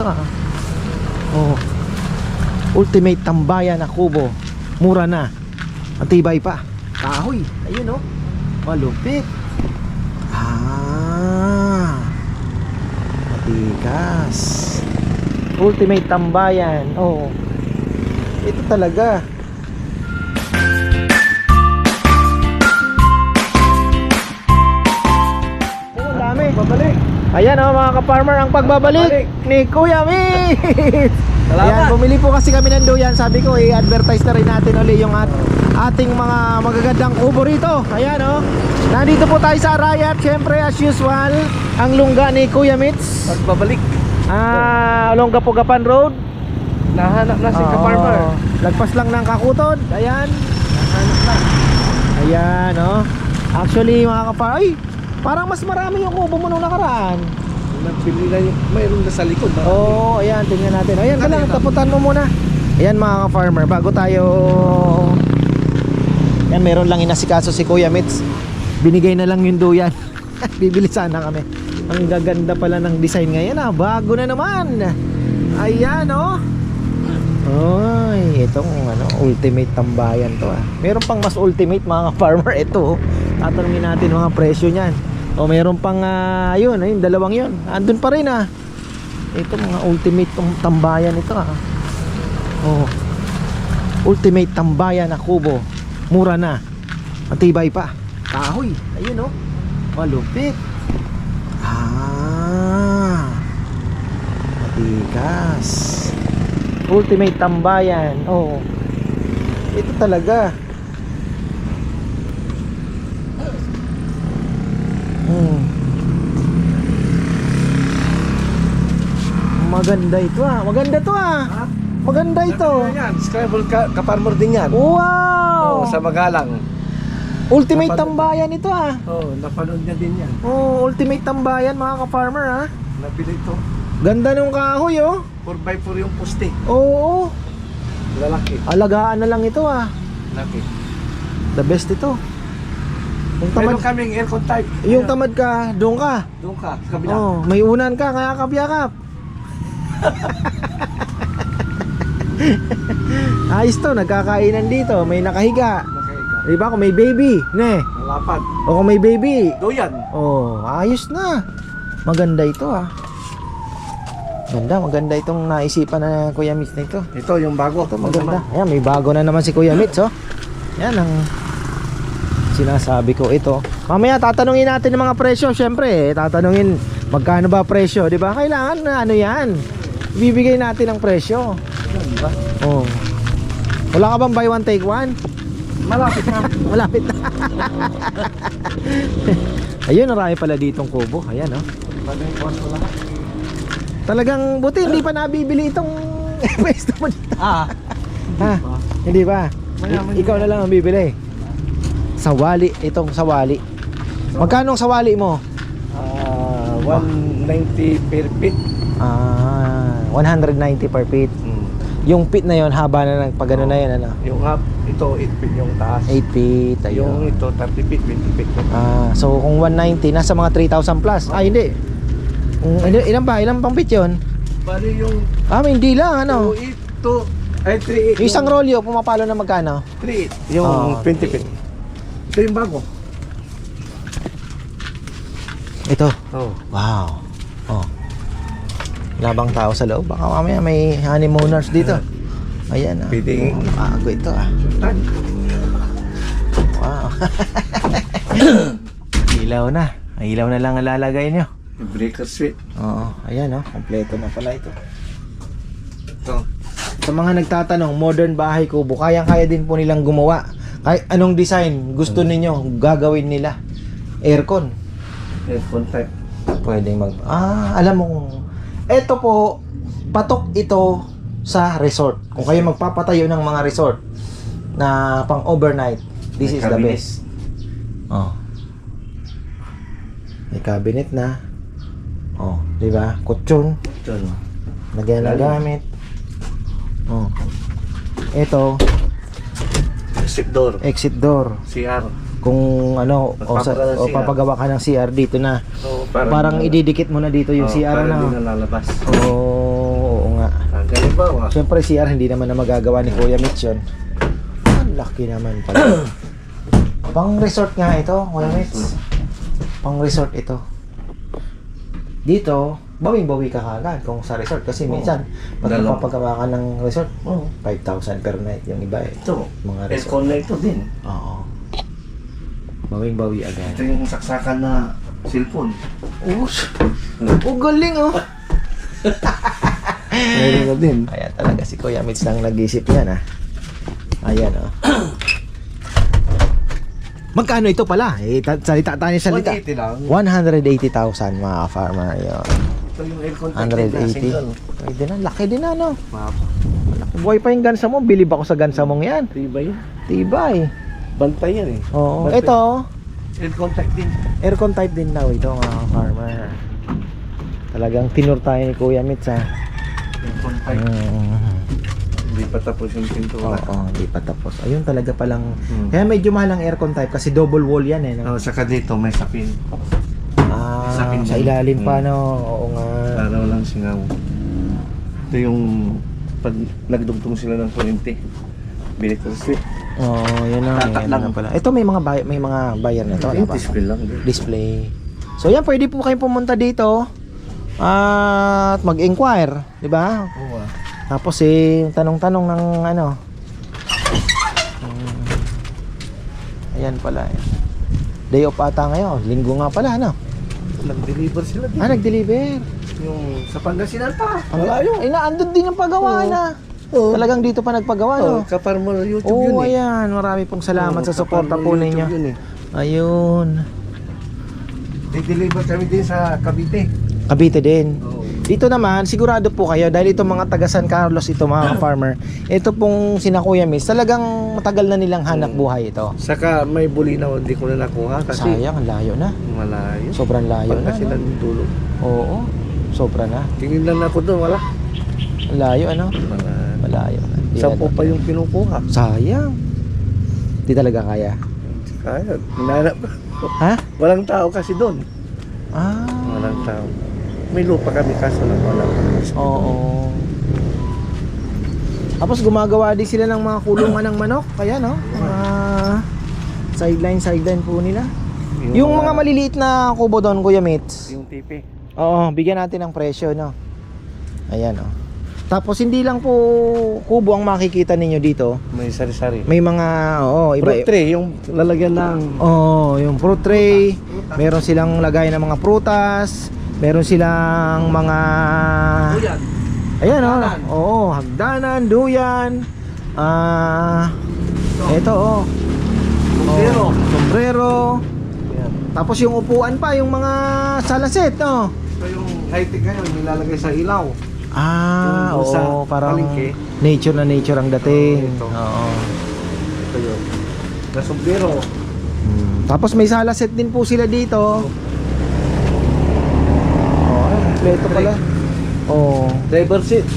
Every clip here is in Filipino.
Oh. Ultimate tambayan na kubo. Mura na. Matibay pa. Kahoy. Ayun oh. Malupit. Ah. Matikas. Ultimate tambayan. Oh. Ito talaga. Ayan oh mga ka-farmer ang pagbabalik ni Kuya Mitch. Salamat. Ayan, bumili po kasi kami ng duyan. Sabi ko, i-advertise na rin natin uli yung at ating mga magagandang kubo rito. Ayan oh. Nandito po tayo sa Arayat. Siyempre as usual, ang lungga ni Kuya Mitch. Pagbabalik. Ah, Longga Pugapan Road. Nahanap na si ka-farmer. Lagpas lang ng Kakutod. Ayan. Nahanap na. Ayan oh. Actually mga ka ay, parang mas marami yung kubo mo nung nakaraan. Nabili na yung mayroon na sa likod. Oo, oh, ayan, tingnan natin. Ayan ka lang, taputan mo muna. Ayan mga ka-farmer, bago tayo... Ayan, meron lang inasikaso si Kuya Mitz. Binigay na lang yung duyan. Bibili sana kami. Ang gaganda pala ng design ngayon ah. Bago na naman. Ayan oh. Oy, itong ano, ultimate tambayan to ah. Meron pang mas ultimate mga farmer ito. oh. Tatanungin natin mga presyo niyan. O meron pang ah, yun, ayun, dalawang yun. Andun pa rin ah. Ito mga ultimate tong tambayan ito ah. Oh. Ultimate tambayan na kubo. Mura na. Matibay pa. Kahoy. Ayun oh. Malupit. Ah. Matikas. Ultimate tambayan. Oh. Ito talaga. Hmm. Maganda ito ah. Maganda to ah. Ha? Maganda ito. Ano yan? Scrabble ka, ka-farmer din yan. Wow! Oo, sa Magalang. Ultimate Napanood- tambayan ito ah. Oo, napanood niya din yan. Oh, ultimate tambayan mga ka-farmer ah. Nabili ito. Ganda ng kahoy oh. 4x4 yung poste. Oo. Lalaki. Alagaan na lang ito ah. Lalaki. The best ito. Yung tamad, Meron kaming aircon type. yung Ayan. tamad ka, doon ka. Doon ka, sa kabila. Oh, may unan ka, kaya kapyakap. Ayos to, nagkakainan dito, may nakahiga. Nakahiga. Di ba? Kung may baby, ne. Malapad. O kung may baby, Doyan. oh, ayos na. Maganda ito ah. Ganda, maganda itong naisipan na Kuya Mitch na ito. Ito yung bago. Ito maganda. Ayan, may bago na naman si Kuya Mitch, oh. Yan ang sinasabi ko ito. Mamaya tatanungin natin ng mga presyo, syempre, eh, tatanungin magkano ba presyo, 'di ba? Kailangan na ano 'yan. Bibigay natin ang presyo. Diba? Oh. Wala ka bang buy one take one? Malapit na. Malapit na. Ayun, marami pala ditong kubo. Ayan, oh. Talagang buti hindi pa nabibili itong pwesto mo dito. Ah. Ha? Hindi ba? Mayaman Ikaw na lang ang bibili. Sawali, itong sawali. Magkano ang sawali mo? Ah, 190 per feet. Ah, 190 per feet. Mm. Yung feet na yon haba na ng pag ano na yun, ano? Yung half, ito 8 feet yung taas. 8 feet, Yung ayun. ito 30 feet, 20 feet. Ah, so kung 190, nasa mga 3,000 plus. Ah, hindi. Kung, ilan, ilan ba? Ilan pang feet yun? Bali yung Ah, hindi lang, ano? 2, 8, ay 3, 8. Yung isang rolyo, pumapalo na magkano? 3, 8. Yung Ah, 20 feet. Ito yung bago. Ito. Oh. Wow. Oh. Labang tao sa loob. Baka mamaya may honeymooners dito. Ayan ah. Pwede. Bago ito ah. Wow. ilaw na. Ilaw na lang ang lalagay nyo. Breaker switch. Oo. Ayan oh. Kompleto na pala ito. Ito. Sa mga nagtatanong, modern bahay kubo, kayang-kaya din po nilang gumawa. Kahit anong design gusto ninyo, gagawin nila. Aircon. Headphone type. Pwedeng mag... Ah, alam mo kung... Ito po, patok ito sa resort. Kung kayo magpapatayo ng mga resort na pang overnight, this May is the cabinet. best. Oh. May cabinet na. Oh, di ba? Kutsyon. Ito no. Lagyan ng Lalim. gamit. Oh. Ito, Exit door. exit door. CR. Kung ano, o, sa, Magpapagawa ng o CR. papagawa ka ng CR dito na. So, Parang ididikit mo na dito yung oh, CR na. na lalabas. Oh, Siyempre CR hindi naman na magagawa ni Kuya Mitch yun. Ang laki naman pala. Pang resort nga ito, Kuya Mitch. Pang resort ito. Dito, bawing-bawi ka kagad kung sa resort. Kasi Oo. minsan, pag Dalaw. napapagawa ka ng resort, Oo. 5,000 per night yung iba eh. Ito. Mga resort. Aircon na ito din. Oo. Bawing-bawi agad. Ito yung saksakan na cellphone. Oh, oh galing oh. Meron na din. Ayan talaga si Kuya Mitch lang nag-isip yan ah. Ayan oh. Magkano ito pala? Eh, ta- salita tayo salita. 180 lang. 180,000 mga farmer yun. Ito yung aircon na 180. single. Pwede na, laki din na no. Map. Laki buhay pa yung gansa mo. Bilib ako sa gansa mong yan. Tibay. Tibay. Bantay yan eh. Oo. Bantay. Ito, Aircon type din. aircon type din daw ito mga farmer. Talagang tinur tayo ni Kuya Mitch ha. Aircon type. Mm. Hindi pa tapos yung pintura. Oo, hindi pa tapos. Ayun talaga palang Hmm. Kaya medyo mahal ang aircon type kasi double wall yan eh. No? Oh, saka dito may sapin. Ah, sa sa pindan. ilalim pa Hmm. no. Oo nga. Para walang singaw. Ito yung pag nagdugtong sila ng kuryente. Electric street. Oo, oh, yun na. Tatak Yan lang. na pala. Ito may mga bay- may mga buyer na ito, ano ba? display lang. Display. So yan, pwede po kayong pumunta dito at mag-inquire, di ba? Oo ah. Tapos eh, tanong-tanong ng ano. Hmm. Ayan pala. eh. Day off ata ngayon. Linggo nga pala, ano? Nag-deliver sila din. Ah, nag-deliver. Yung sa Pangasinan pa. Ang layo. Ay, naandun din yung paggawa Oo. na. Oo. Talagang dito pa nagpagawa, Oh, no? kaparmer YouTube Oo, yun eh. ayan. Marami pong salamat Oo, sa suporta po YouTube ninyo. Yun eh. Ayun. Di-deliver kami din sa Cavite. Cavite din. Oo. Dito naman, sigurado po kayo dahil itong mga taga San Carlos ito mga farmer. Ito pong sina Kuya Miss, talagang matagal na nilang hanap buhay ito. Saka may bulinaw, hindi ko na nakuha kasi Sayang, ang layo na. malayo. Sobrang layo na. Pangasinan no? dulo. Oo, sobra na. Tingin lang ako doon, wala. Layo, ano? Wala. Malayo na. Di Sampu na- pa yung kinukuha. Sayang. Di talaga kaya. Kaya, hinanap. Ha? Walang tao kasi doon. Ah. Walang tao. May lupa kami kaso lang wala. Oo. Tapos gumagawa din sila ng mga kulungan ng manok. Kaya no? Mga sideline sideline po nila. Yung mga maliliit na kubo doon, Kuya Mitz. Yung tipi. Oo, bigyan natin ng presyo, no? Ayan, oh. Tapos hindi lang po kubo ang makikita ninyo dito. May sari-sari. May mga, oo, iba. Fruit tray, yung lalagyan ng Oo, yung fruit tray. Meron silang lagay ng mga prutas. Meron silang mga Uyan. Ayan oh. Hagdanan. Oo, hagdanan, duyan. Ah, ito oh. Sombrero. Oh, sombrero. Tapos yung upuan pa, yung mga salaset, no? Ito yung high-tech ngayon, nilalagay sa ilaw. Ah, Yung oo, parang palengke. nature na nature ang dating. Oo, ito. Oo. Ito yun. Na sombrero. Hmm. Tapos may salaset din po sila dito. Oh, ay, kompleto pala. Oh, Driver seat.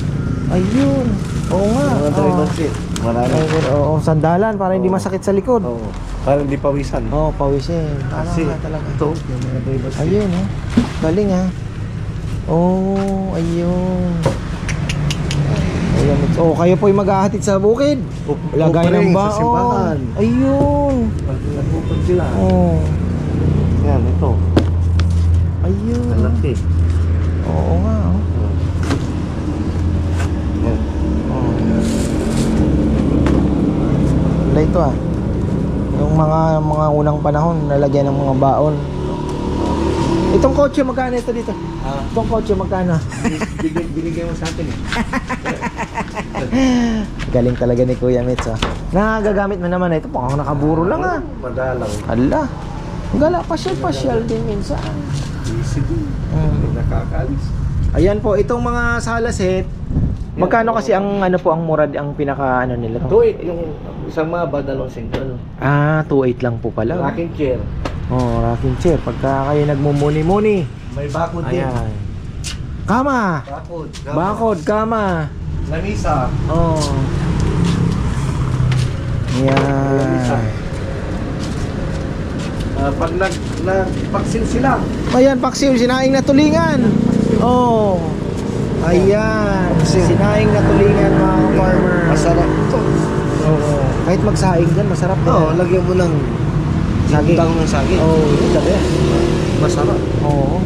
ayun. Oo nga. Mga driver seat. Marami. Oo, sandalan para hindi Oo. masakit sa likod. Oo. Para hindi pawisan. Oo, pawisin. Tama Kasi nga talaga. ito, yung mga driver seat. Ayun, oh. Galing, ha. Oh, ayun. Ayun. Oh, kayo po'y maghahatid sa bukid. Lagay ng Opening sa baon. simbahan. Ayun. Pag nagpupad sila. Oh. Yan, ito. Ayun. Malaki. Oo nga, oh. Yan. Oh. Wala ito, ah. Yung mga mga unang panahon, nalagyan ng mga baon. Itong kotse, magkano ito dito? Ah, Itong kotse, magkano? binigay, binigay mo sa atin eh. Galing talaga ni Kuya Mitz ah. Nagagamit mo naman na ito. Mukhang nakaburo lang ah. Madalang. Ala. Gala, pasyal-pasyal din minsan. Easy din. Hindi Mm. nakakaalis. Ayan po, itong mga salaset. Magkano kasi ang ano po ang murad ang pinaka ano nila to? Ito eh, yung isang maba, dalawang single. Ah, 2.8 lang po pala. Rocking chair. Oh, rocking chair. Pagka kayo nagmumuni-muni. May bakod din. Ayan. Kama. Bakod. Bakod, kama. Lamisa. Oh. Lamisa. Ayan. Ah, pag nag, nagpaksil sila. Ayan, paksiw, sinaing na tulingan. Oh. Ayan, sinaing na tulingan mga farmer. Masarap ito. Oo. Kahit magsaing dyan, masarap din. Oo, lagyan mo ng Saging. saging. ng saging. Oo, oh, the best. Masarap. Oo.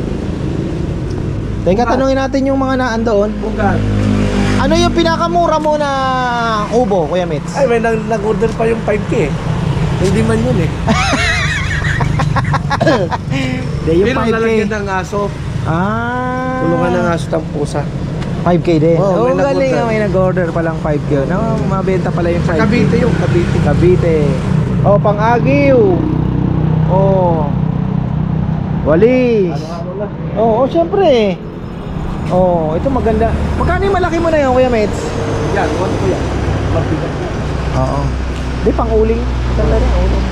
Teka, tanungin natin yung mga naan doon. Bukan. Ano yung pinakamura mo na kubo, Kuya Mitz? Ay, may nag- nag-order pa yung 5K eh. Hindi man yun eh. De, yung Pero 5K. lalagyan ng aso. Ah. Tulungan ng aso ng pusa. 5K din. Oo, Oo, may galing nag-order. nga, may nag-order pa lang 5K. No, mabenta pala yung 5K. Cavite yung Cavite. Cavite. Oh, pang Agiw. Oh. Wali. Nga muna? Oo, oh, syempre. Oh, ito maganda. Magkano yung malaki mo na yun, Kuya Mets? Yan, one ko yan. Mabigat yan. Oo. Di pang uling. Maganda rin, uling.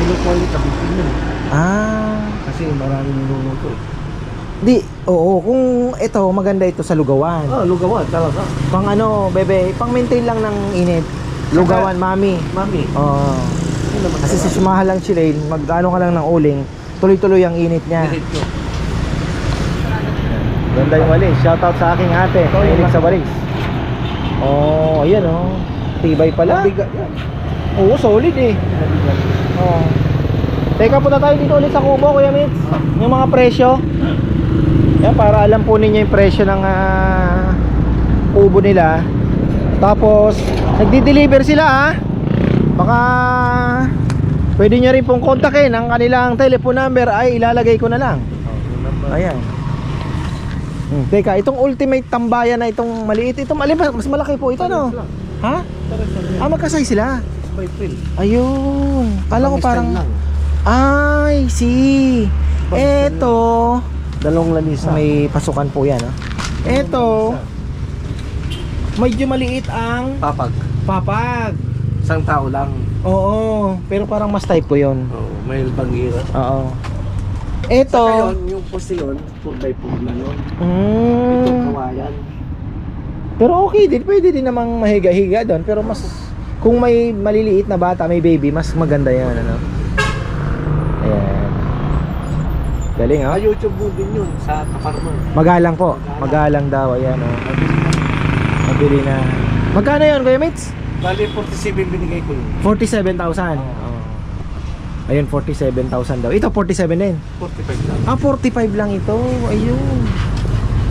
Kinukuha yung Cavite yun. Ah. Kasi maraming niluluto eh. Di, oo, kung ito, maganda ito sa lugawan. Ah, lugawan talaga. Pang ano, bebe, pang maintain lang ng init. Lugawan, mami. Mami. Oo. Naman Kasi sa sumahan lang si Lane, mag-ano ka lang ng uling, tuloy-tuloy ang init niya. Ganda yung walis. Shoutout sa aking ate, mahilig sa walis. Oh, ayan oh. Tibay pala. Oo, solid eh. Oh. Teka, punta tayo dito ulit sa Kubo, Kuya Mitz. Yung mga presyo. Yan, para alam po ninyo yung presyo ng ah, kubo nila. Tapos, nagdi-deliver sila ah. Baka pwede nyo rin pong kontakin ang kanilang telephone number ay ilalagay ko na lang. Ayan. Hmm. Teka, itong ultimate tambayan na itong maliit, itong mali, mas malaki po ito, no? Ha? Ah, magkasay sila. Ayun. Kala ko parang... Ay, see. Eto. Dalawang lanisa. May pasukan po yan, ha? Eto. Medyo maliit ang Papag. papag. Isang tao lang. Oo, pero parang mas type ko yun. Oh, may bangira. Oo. Saka Eto. yun, yung posyon, 4x4 lang yun. Mm, Itong kawayan. pero okay din, pwede din namang mahiga-higa doon. Pero mas, kung may maliliit na bata, may baby, mas maganda yan, ano? Ayan. Galing, ha? Ah, YouTube mo din yun sa Kaparma. Magalang po. Magalang daw, ayan, oh. Mabili na. Magkano yun, Kuya Mitz? Bali, 47 binigay ko yun. 47,000. Oo. Ayun, 47,000 daw. Ito, 47 din. 45 lang. Ah, 45 lang ito. Ayun.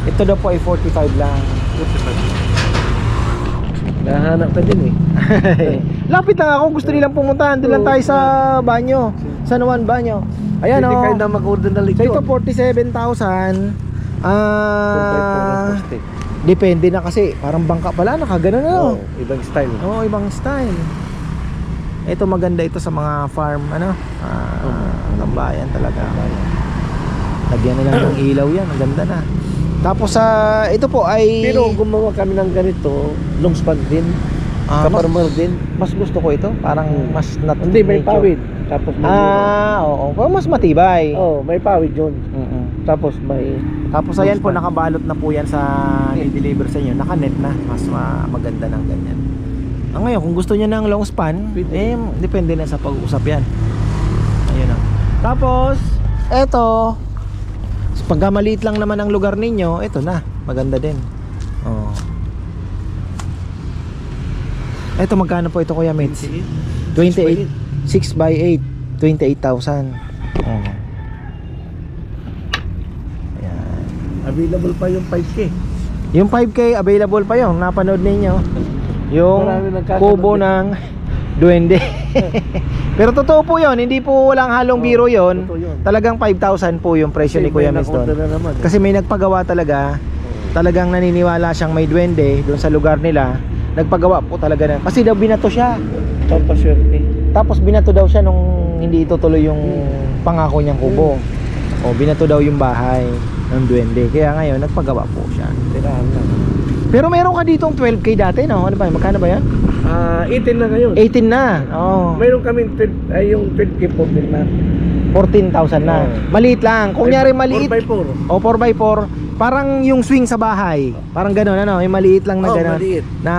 Ito daw po ay 45 lang. 45 lang. Nahanap ka din eh. Lapit lang ako. Gusto nilang pumunta. Doon lang tayo sa banyo. San Juan banyo. Ayan, Hindi oh. kayo na mag-order So, lechon. ito 47,000. 4x4 Ah, poste. Depende na kasi. Parang bangka pala. Nakagano na. Oh. ibang style. Oo, ibang style. Ito maganda ito sa mga farm, ano? Ah, tambayan talaga. Lagyan na lang ng ilaw yan, ang ganda na. Tapos sa ito po ay Pero gumawa kami ng ganito, long span din. Ah, mas, Kaparma din. mas gusto ko ito, parang Hmm. mas nat Hindi, may pawid. Tapos may Ah, oo, pero mas matibay. Oh, may pawid yun. Mm-mm. Tapos may Tapos ayan po nakabalot na po yan sa i-deliver sa inyo. Naka-net na, mas ma- maganda ng ganyan. Ah, ngayon, kung gusto niyo ng long span, Pwede. eh depende na sa pag-usap yan. Ayun na. Tapos, eto, pagka maliit lang naman ang lugar ninyo, eto na, maganda din. Oh. Eto magkano po ito Kuya Mitz? 28 6 by 8 28,000 oh. Ayan. Available pa yung 5K. Yung 5K available pa yung napanood ninyo Yung kubo ng duwende Pero totoo po yon hindi po walang halong Oo, biro yon. Talagang 5,000 po yung presyo Kasi ni Kuya naman. eh. Kasi may nagpagawa talaga. Talagang naniniwala siyang may duwende doon sa lugar nila Nagpagawa po talaga na Kasi daw binato siya Pampaswerte. Tapos binato daw siya nung hindi itutuloy yung pangako niyang kubo. O binato daw yung bahay ng duwende. Kaya ngayon nagpagawa po siya. Lang. Pero meron ka ditong 12k dati, no? Ano ba? Magkano ba yan? Ah, 18 na ngayon. 18 na. Oo. Mayroon kami 12, ay yung 12K po din na. 14,000 na. Oo. Maliit lang. Kung nyari maliit, 4x4. o 4x4, parang yung swing sa bahay. Parang gano'n, ano? Yung maliit lang na Oh, gano'n. maliit. Na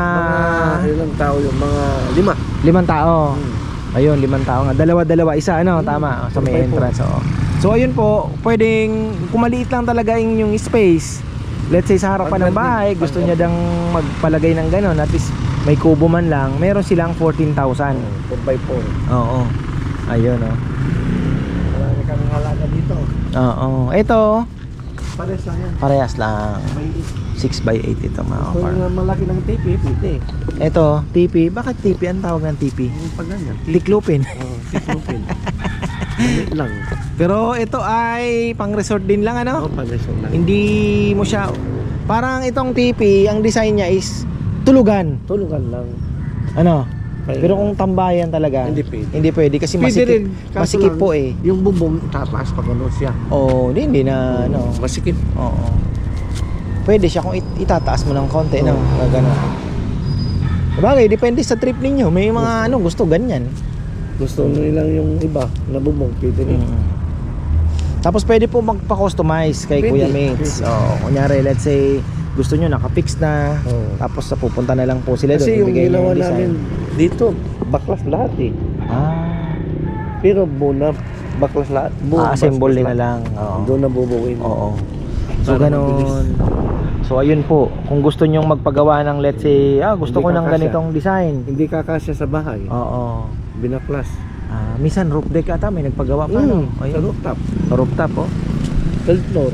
Mga ilang tao yung mga lima. limang tao. Hmm. Ayun, limang tao nga. Dalawa-dalawa, isa ano, Hmm. tama, sa may 4x4. entrance, oo. So ayun po, pwedeng kung maliit lang talaga yung, yung space, let's say sa harapan ng bahay, gusto niya dang magpalagay ng gano'n, at least may kubo man lang, meron silang 14,000. 4x4. Oo. Ayun, oh. Marami kami halaga dito. Oo. Ito, Pares lang yan. parehas lang. May 6 by 8 ito mga Kung farm. uh, malaki ng TP, pwede. Ito, TP. Bakit TP? Ang tawag ng TP? Yung pag ganyan. Tiklupin. Oh, tiklupin. Maliit lang. Pero ito ay pang resort din lang ano? Oh, pares lang. Hindi mo siya parang itong TP, ang design niya is tulugan. Tulugan lang. Ano? Kaya- Pero kung tambayan talaga, Hindi pwede. hindi pwede kasi Pwede masikip, rin, masikip lang, po eh. Yung bubong, tataas pag ano siya. Oo, hindi, hindi na ano. Masikip. Oo. Pwede siya kung it- itataas mo ng konti no, na gano'n. Sabagay, depende sa trip ninyo. May mga ano gusto ganyan. Gusto nilang yung iba na bubong, pwede rin. Mm. Tapos pwede po magpa-customize kay Pwede, Kuya Mates. pwede. Oo, kunyari let's say gusto nyo naka-fix na. Oo. Tapos sa pupunta na lang po sila doon. Kasi yung ginawa namin dito, baklas lahat eh. Ah, Pero buna, baklas lahat. Bu- ah baklas nila lang. Oo. Doon na bubuin. Oo. So Para ganun. So ayun po, kung gusto nyong magpagawa ng let's say, ah gusto Hindi ko ng ganitong design. Hindi kakasya sa bahay. Oo. Binaklas. Ah, minsan roof deck ata may nagpagawa pa no. Mm, sa Ayun. rooftop. Rooftop oh. Third floor.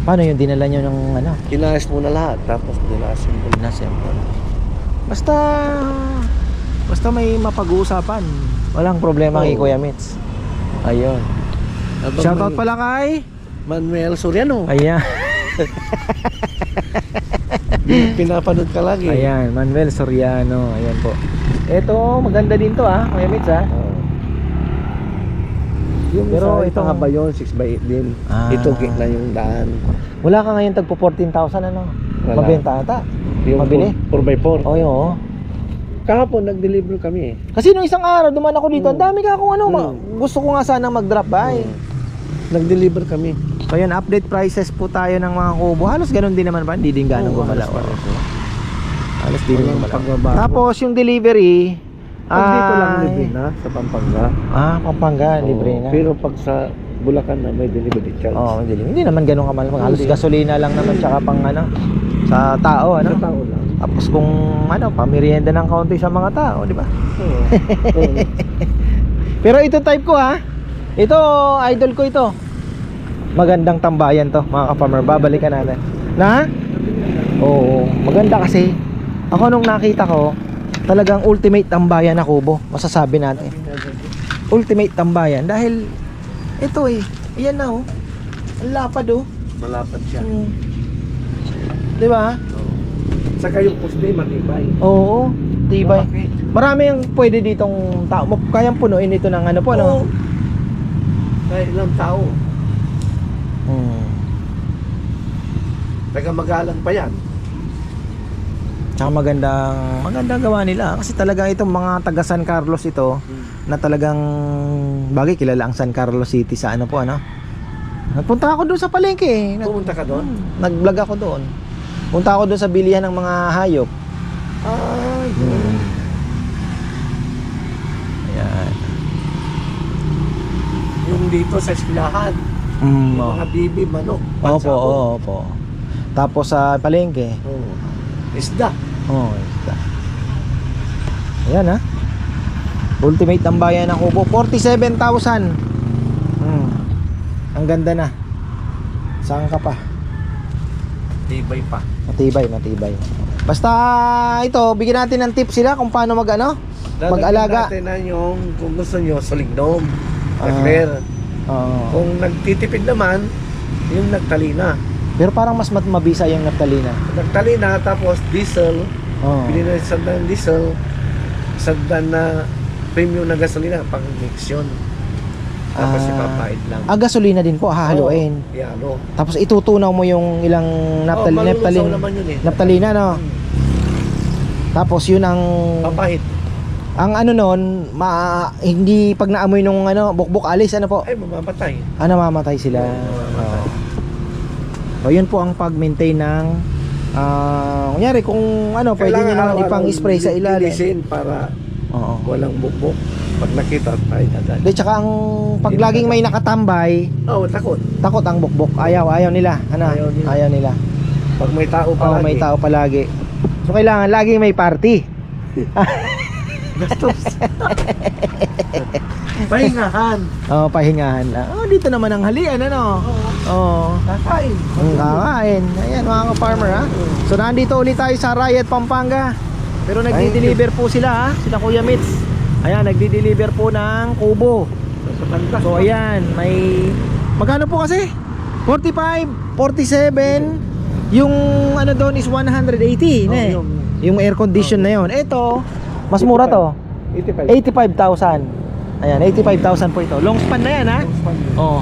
Paano yung dinala nyo ng ano? Kinaas mo na lahat, tapos dinassemble. Inasemble. Basta basta may mapag-uusapan. Walang problema kay Oo. Kuya Mitz. Ayun. Habang Shoutout may- pala kay Manuel Soriano. Ayan. Pinapanood ka lagi. Ayan, Manuel Soriano. Ayan po. Ito, maganda din to ah, Kuya Mitz ah. Yung Pero ito nga ba yun? 6 by 8 din. Ah. Ito gitna yung daan. Wala ka ngayon tagpo 14,000 ano? Wala. Mabenta ata. Yung Mabili? 4x4. Oo, oo. Kahapon nag-deliver kami eh. Kasi nung isang araw duman ako dito, ang Mm. dami ka akong ano, Mm. gusto ko nga sana mag-drop by. Oo. Nag-deliver kami. So yun, update prices po tayo ng mga kubo. Halos ganun din naman ba? Hindi din ganun Oo, gumalaw. halos pareho. Halos din gumalaw. Tapos yung delivery, Pag dito lang libre na sa Pampanga. Ah, Pampanga, Oo. libre na. Pero pag sa Bulacan na may delivery charge. Oo, hindi, hindi naman ganun kamahal. Halos gasolina lang naman tsaka pang ano, sa tao, ano? Sa tao lang. Tapos kung ano, pamirienda ng kaunti sa mga tao, di ba? Oo. Oo. Pero ito type ko ha. Ito, idol ko ito. Magandang tambayan to, mga ka-farmer. Babalikan natin. Na? Oo, maganda kasi. Ako nung nakita ko, talagang ultimate tambayan na kubo. Masasabi natin. Ultimate tambayan dahil ito eh. Ayan na oh. Ang lapad oh. Malapad siya. Hmm. Di ba? Oo. Saka yung poste matibay. Oo. Tibay. Marami ang pwede ditong tao. Kayang punuin ito ng ano po, no? Oo. Kahit ilang tao. Hmm. Taga magalang pa yan. Tsaka magandang magandang gawa nila kasi talagang itong mga taga San Carlos ito na talagang bagay kilala ang San Carlos City sa ano po ano. Nagpunta ako doon sa palengke. eh. Nag, Pumunta ka doon? Hmm, nag-vlog ako doon. Punta ako doon sa bilihan ng mga hayop. Ay. Ayan. Yung dito sa eskwelahan. Mm, Yung oh. mga bibi, manok. Opo, pansabon. oo, opo. Tapos sa palengke. Oo. Isda. Oh, isda. Ayan ha. Ultimate ang bayan ng Kubo. 47,000. Hmm. Ang ganda na. Saan ka pa? Tibay pa. Matibay, matibay. Basta ito, bigyan natin ng tip sila kung paano mag ano, Lalagyan mag-alaga. natin na yung, kung gusto nyo, solignom. Ah. Nagler. Oo. Kung nagtitipid naman, yung nagtalina. pero parang mas mat mabisa yung naptalina. Nagtalina, tapos diesel. Oo. Bili na isang dan diesel. Isang na premium na gasolina, pang mix yun. Tapos Ah. ipapahid lang. Ah, gasolina din po, hahaluin. Oo, Yalo. Tapos itutunaw mo yung ilang naptal oh, malulusaw naptalin, naman yun eh. naptalina no. Hmm. Tapos yun ang Papahid. Ang ano noon, ma hindi pag naamoy nung ano, bukbok alis ano po. Ay, mamamatay. Ah, namamatay sila. Mamamatay. So yun po ang pag-maintain ng ah, kunyari kung ano, pwede niyo naman araw-araw ipang-spray sa ilalim. linisin para Oo. walang bukbok. Pag nakita, tayo agad. De tsaka ang pag laging may nakatambay, Oo, oh, takot. takot ang bukbok. Ayaw, ayaw nila. Ano? Ayaw nila. Ayaw nila. Pag may tao pa Oo, may tao palagi. So kailangan laging may party. Gastos. Pahingahan. Oh, pahingahan lang. Oh, dito naman ang halian ano. Oh. Kakain. Ang kakain. Ayan mga ka-farmer ha. So nandito ulit tayo sa Riot Pampanga. Pero nagdi-deliver po sila ha. Sila Kuya Mitz. Ayan, nagdi-deliver po ng kubo. So ayan, may magkano po kasi? 45, 47. Yung ano doon is 180 na eh. yung- Yung air condition na yon. Ito, mas mura to. 85. 85,000. Ayan, 85,000 po ito. Long span na yan ha. Oo.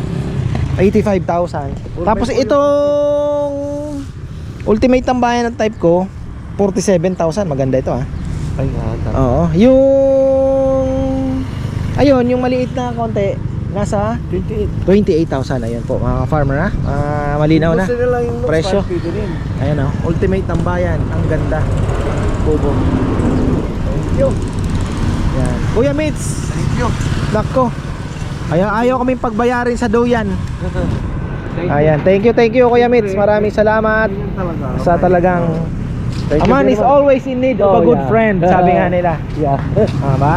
85,000. Tapos itong ultimate tambayan ng type ko, 47,000. Maganda ito ha. Pahingahan. Oo. Yung ayun, yung maliit na konti nasa 28. 28,000 ayun po mga farmer ha. Ah, malinaw na. Presyo. Ayan oh, ultimate tambayan. Ang ganda. Kubo. Thank you. Yan. Kuya Mitz, Thank you. Nako. Ayaw, ayaw kaming pagbayarin sa doyan. Thank. Ayan, thank you, thank you Kuya Mitz. Maraming salamat sa talagang Thank A man is always in need of a Oh, good yeah. friend, sabi nga nila. Yeah. Ah, ba?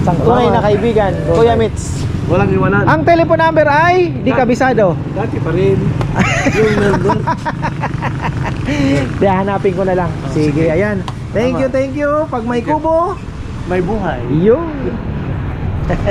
Isang tunay na kaibigan, Kuya Mitz. Walang iwanan. Ang telephone number ay di kabisado. Dati pa rin. yung number. Di hanapin ko na lang. Sige, ayan. Thank Tama. you, thank you. Pag may kubo, May buhay. yun.